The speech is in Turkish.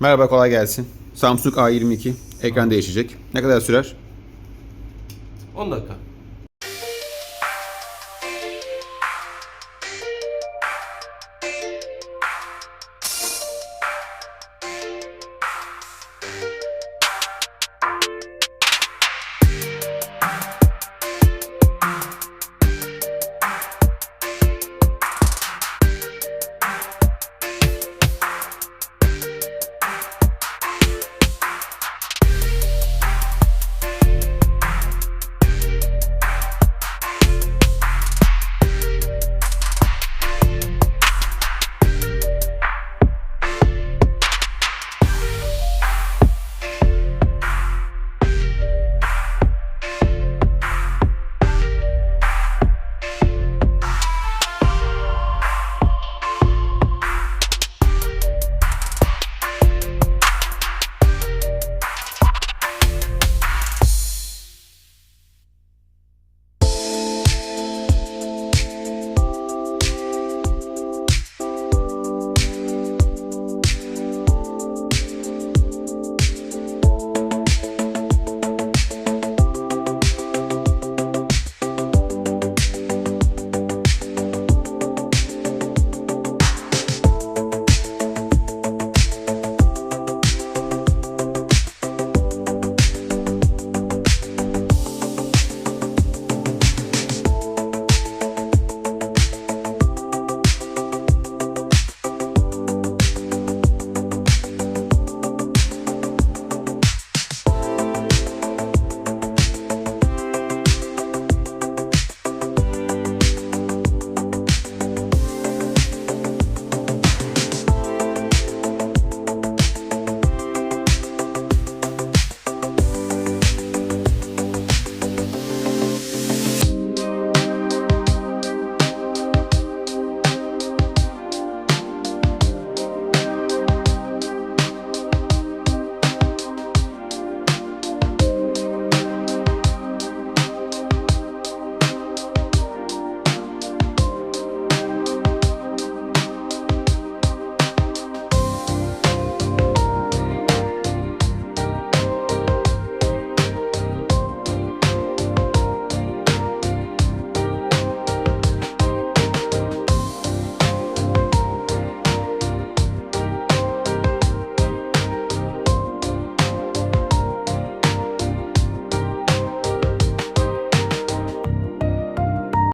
Merhaba kolay gelsin. Samsung A22 ekran değişecek. Ne kadar sürer? 10 dakika.